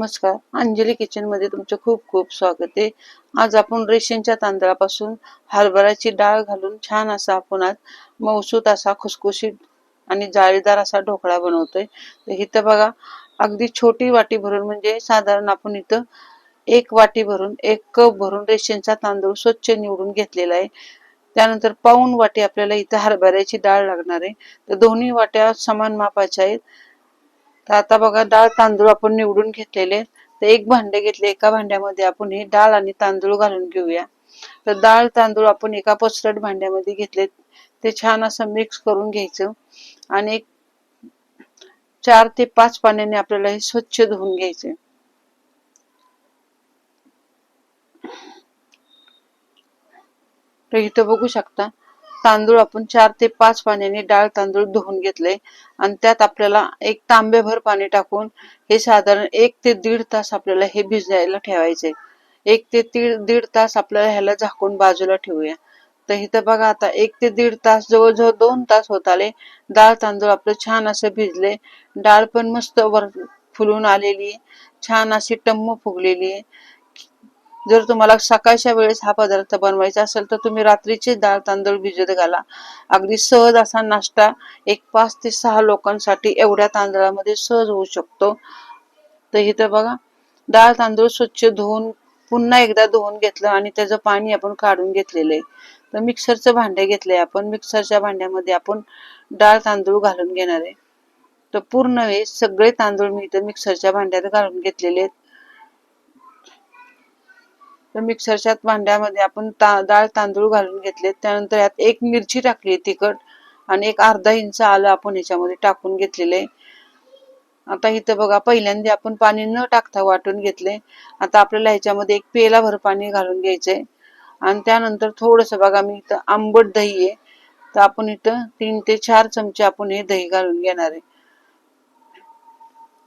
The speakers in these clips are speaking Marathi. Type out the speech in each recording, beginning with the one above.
नमस्कार. अंजली किचनमध्ये तुमचं खूप खूप स्वागत आहे. आज आपण रेशनच्या तांदळापासून हरभऱ्याची डाळ घालून छान असा आपण आज मौसूत असा खुसखुशीत आणि जाळीदार असा ढोकळा बनवतोय. तर इथं बघा अगदी छोटी वाटी भरून म्हणजे साधारण आपण इथं एक वाटी भरून एक कप भरून रेशनचा तांदूळ स्वच्छ निवडून घेतलेला आहे. त्यानंतर पाऊन वाटी आपल्याला इथं हरभऱ्याची डाळ लागणार आहे. तर दोन्ही वाट्या समान मापाच्या आहेत. तर आता बघा डाळ तांदूळ आपण निवडून घेतलेले. तर एक भांडे घेतले एका भांड्यामध्ये आपण हे डाळ आणि तांदूळ घालून घेऊया. तर डाळ तांदूळ आपण एका पसरट भांड्यामध्ये घेतले. ते छान असं मिक्स करून घ्यायचं. आणि चार ते पाच पाण्याने आपल्याला हे स्वच्छ धुवून घ्यायचे. तर इथं बघू शकता तांदूळ आपण चार ते पाच पाण्याने डाळ तांदूळ धुवून घेतले. आणि त्यात आपल्याला एक तांबेभर पाणी टाकून हे साधारण एक ते दीड तास आपल्याला हे भिजायला ठेवायचे. एक ते दीड तास आपल्याला ह्याला झाकून बाजूला ठेवूया. तर इथं बघा आता एक ते दीड तास जवळजवळ दोन तास होत आले. डाळ तांदूळ आपलं छान असं भिजले. डाळ पण मस्त वर फुलून आलेली. छान अशी टम्म फुगलेली. आहे जर तुम्हाला सकाळच्या वेळेस हा पदार्थ बनवायचा असेल तर तुम्ही रात्रीचे डाळ तांदूळ भिजत घाला. अगदी सहज असा नाश्ता एक पाच ते सहा लोकांसाठी एवढ्या तांदळामध्ये सहज होऊ शकतो. तर इथं बघा डाळ तांदूळ स्वच्छ धुवून पुन्हा एकदा धुवून घेतलं आणि त्याचं पाणी आपण काढून घेतलेलं आहे. तर मिक्सरचं भांडे घेतलंय आपण. मिक्सरच्या भांड्यामध्ये आपण डाळ तांदूळ घालून घेणार आहे. तर पूर्ण हे सगळे तांदूळ मी इथं मिक्सरच्या भांड्यात घालून घेतलेले आहेत. तर मिक्सरच्या भांड्यामध्ये आपण ता डाळ तांदूळ घालून घेतले त्यानंतर यात एक मिरची टाकली तिखट आणि एक अर्धा इंच आलं आपण ह्याच्यामध्ये टाकून घेतलेले आता इथं बघा पहिल्यांदा आपण पाणी न टाकता वाटून घेतले आता आपल्याला ह्याच्यामध्ये एक पेला भर पाणी घालून घ्यायचंय. आणि त्यानंतर थोडस बघा मी इथं आंबट दही आहे. तर आपण इथं तीन ते चार चमचे आपण हे दही घालून घेणार आहे.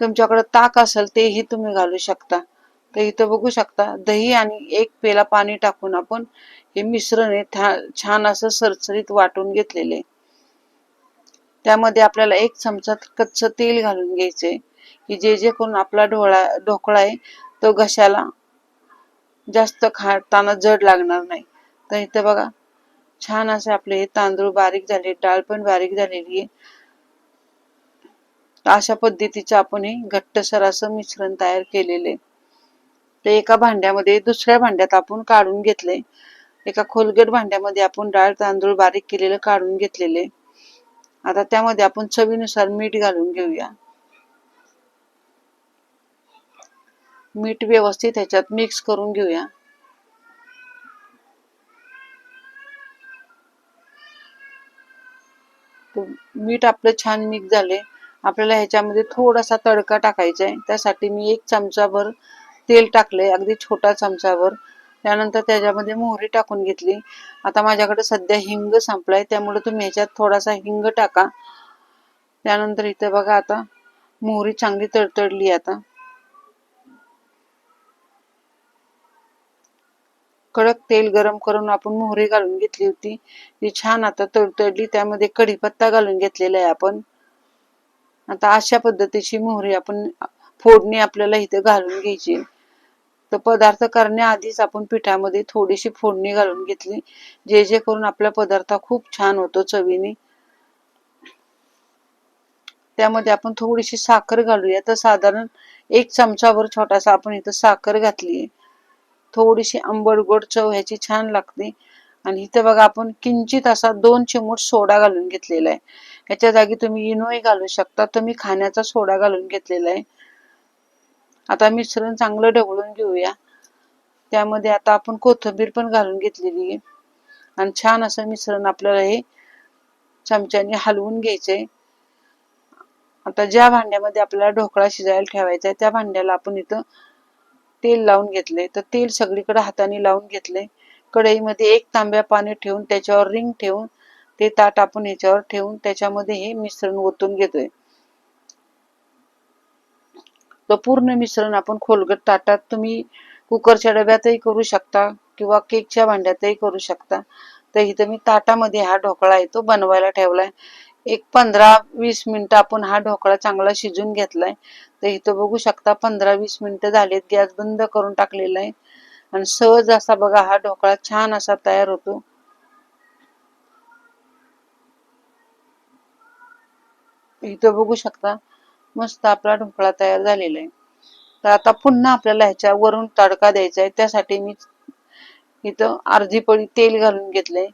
तुमच्याकडे ताक असेल तेही तुम्ही घालू शकता. तर इथं बघू शकता दही आणि एक पेला पाणी टाकून आपण हे मिश्रण हे छान असं सरसरीत वाटून घेतलेले. त्यामध्ये आपल्याला एक चमचा कच्च तेल घालून घ्यायचे. की जे जे करून आपला ढोळा ढोकळा आहे तो घशाला जास्त खाताना जड लागणार नाही. तर इथं बघा छान असे आपले हे तांदूळ बारीक झाले डाळ पण बारीक झालेली आहे. अशा पद्धतीचं आपण हे घट्टसर असं मिश्रण तयार केलेले ते एका भांड्यामध्ये दुसऱ्या भांड्यात आपण काढून घेतले. एका खोलगट भांड्यामध्ये आपण डाळ तांदूळ बारीक केलेलं काढून घेतलेले. आता त्यामध्ये आपण चवीनुसार मीठ घालून घेऊया. मीठ व्यवस्थित ह्याच्यात मिक्स करून घेऊया. मीठ आपलं छान मिक्स झाले आपल्याला ह्याच्यामध्ये थोडासा तडका टाकायचा आहे त्यासाठी मी एक चमचाभर तेल टाकले अगदी छोटा चमचावर. त्यानंतर त्याच्यामध्ये मोहरी टाकून घेतली. आता माझ्याकडे सध्या हिंग संपलाय त्यामुळे तुम्ही ह्याच्यात थोडासा हिंग टाका. त्यानंतर इथे बघा आता मोहरी चांगली तडतडली आता. कडक तेल गरम करून आपण मोहरी घालून घेतली होती. ती छान आता तडतडली त्यामध्ये कढीपत्ता घालून घेतलेला आहे आपण. आता अशा पद्धतीची मोहरी आपण फोडणी आपल्याला इथे घालून घ्यायची तर पदार्थ करण्याआधीच आपण पिठामध्ये थोडीशी फोडणी घालून घेतली. जे जे करून आपला पदार्थ खूप छान होतो चवीने. त्यामध्ये आपण थोडीशी साखर घालूया. तर साधारण एक चमचाभर छोटासा आपण इथं साखर घातली थोडीशी आंबट गोड चव ह्याची छान लागते. आणि इथं बघा आपण किंचित असा दोन चिमूट सोडा घालून घेतलेला आहे. ह्याच्या जागी तुम्ही इनोही घालू शकता. तर मी खाण्याचा सोडा घालून घेतलेला आहे. आता मिश्रण चांगलं ढवळून घेऊया. त्यामध्ये आता आपण कोथिंबीर पण घालून घेतलेली आहे. आणि छान असं मिश्रण आपल्याला हे चमच्याने हलवून घ्यायचंय. आता ज्या भांड्यामध्ये आपल्याला ढोकळा शिजायला ठेवायचा आहे त्या भांड्याला आपण इथं तेल लावून घेतले तर तेल सगळीकडे हाताने लावून घेतले कढईमध्ये एक तांब्या पाणी ठेवून त्याच्यावर रिंग ठेवून ते ताट आपण ह्याच्यावर ठेवून त्याच्यामध्ये हे मिश्रण ओतून घेतोय. पूर्ण मिश्रण आपण खोलगट ताटात तुम्ही कुकरच्या डब्यातही करू शकता किंवा केकच्या भांड्यातही करू शकता. तर इथं मी ताटामध्ये हा ढोकळा आहे तो बनवायला ठेवलाय. एक पंधरा वीस मिनिटं आपण हा ढोकळा चांगला शिजून घेतलाय. तर इथं बघू शकता पंधरा वीस मिनिटं झालीत गॅस बंद करून टाकलेला आहे. आणि सहज असा बघा हा ढोकळा छान असा तयार होतो. इथं बघू शकता मस्त आपला ढोकळा तयार झालेला आहे. तर आता पुन्हा आपल्याला ह्याच्या वरून तडका द्यायचा आहे. त्यासाठी मी इथं अर्धी पळी तेल घालून घेतलंय.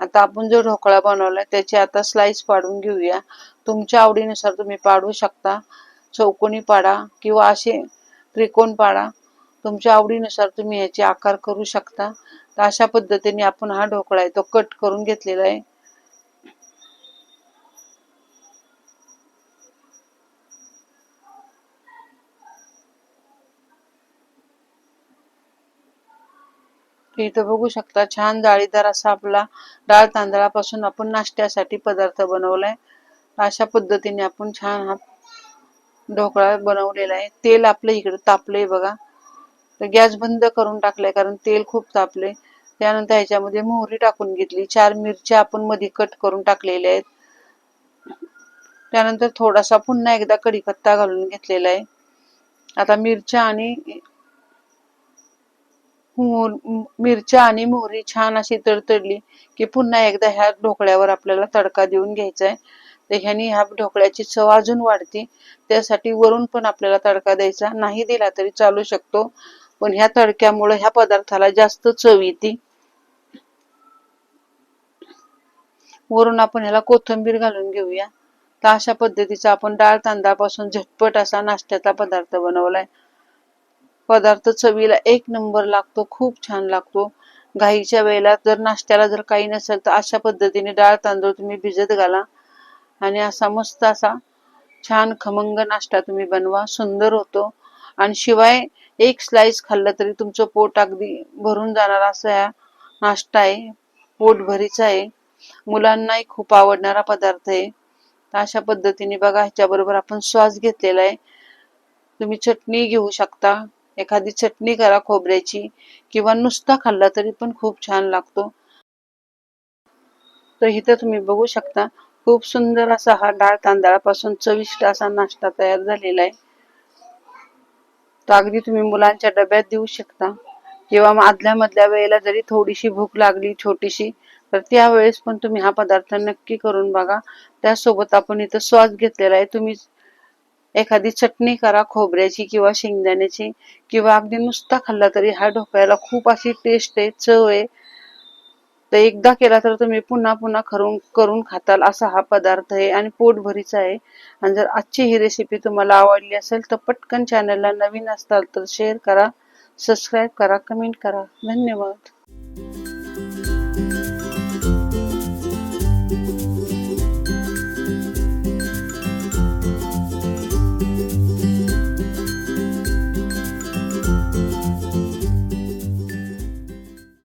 आता आपण जो ढोकळा बनवलाय त्याचे आता स्लाइस पाडून घेऊया. तुमच्या आवडीनुसार तुम्ही पाडू शकता. चौकोनी पाडा किंवा असे त्रिकोण पाडा. तुमच्या आवडीनुसार तुम्ही याचे आकार करू शकता. तर अशा पद्धतीने आपण हा ढोकळा आहे तो कट करून घेतलेला आहे. इथं बघू शकता छान जाळीदार असा आपला डाळ तांदळापासून आपण नाश्त्यासाठी पदार्थ बनवलाय. अशा पद्धतीने आपण छान हा ढोकळा बनवलेला आहे. तेल आपलं इकडे तापलंय बघा. तर गॅस बंद करून टाकलाय कारण तेल खूप तापले त्यानंतर ह्याच्यामध्ये मोहरी टाकून घेतली. चार मिरच्या आपण मध्ये कट करून टाकलेल्या आहेत. त्यानंतर थोडासा पुन्हा एकदा कढीपत्ता घालून घेतलेला आहे. आता मिरच्या आणि मिरच्या आणि मोहरी छान अशी तडतडली की पुन्हा एकदा ह्या ढोकळ्यावर आपल्याला तडका देऊन घ्यायचा आहे तर ह्यानी ह्या ढोकळ्याची चव अजून वाढते. त्यासाठी वरून पण आपल्याला तडका द्यायचा. नाही दिला तरी चालू शकतो. पण ह्या तडक्यामुळे ह्या पदार्थाला जास्त चव येते. वरून आपण ह्याला कोथिंबीर घालून घेऊया. तर अशा पद्धतीचा आपण डाळ तांदळापासून झटपट असा नाश्त्याचा पदार्थ बनवलाय. पदार्थ चवीला एक नंबर लागतो खूप छान लागतो. घाईच्या वेळेला जर नाश्त्याला जर काही नसेल तर अशा पद्धतीने डाळ तांदूळ तुम्ही भिजत घाला. आणि असा मस्त असा छान खमंग नाश्ता तुम्ही बनवा सुंदर होतो. आणि शिवाय एक स्लाइस खाल्लं तरी तुमचं पोट अगदी भरून जाणार असा हा नाश्ता आहे. पोट भरीचा आहे. मुलांनाही खूप आवडणारा पदार्थ आहे. तर अशा पद्धतीने बघा ह्याच्याबरोबर आपण श्वास घेतलेला आहे. तुम्ही चटणी घेऊ शकता. एखादी चटणी करा खोबऱ्याची किंवा नुसता खाल्ला तरी पण खूप छान लागतो. तर इथं तुम्ही बघू शकता खूप सुंदर असा हा डाळ तांदळापासून चविष्ट असा नाश्ता तयार झालेला आहे. तो अगदी तुम्ही मुलांच्या डब्यात देऊ शकता. किंवा आदल्या मधल्या वेळेला जरी थोडीशी भूक लागली छोटीशी तर त्यावेळेस पण तुम्ही हा पदार्थ नक्की करून बघा. त्यासोबत आपण इथं सॉस घेतलेला आहे. तुम्ही एखादी चटणी करा खोबऱ्याची किंवा शेंगदाण्याची किंवा अगदी नुसता खाल्ला तरी हा ढोकळ्याला खूप अशी टेस्ट आहे चव आहे. तर एकदा केला तर तुम्ही पुन्हा पुन्हा करून करून खाताल असा हा पदार्थ आहे आणि पोटभरीचा आहे. आणि जर आजची ही रेसिपी तुम्हाला आवडली असेल तर पटकन चॅनलला नवीन असताल तर शेअर करा सबस्क्राईब करा कमेंट करा. धन्यवाद.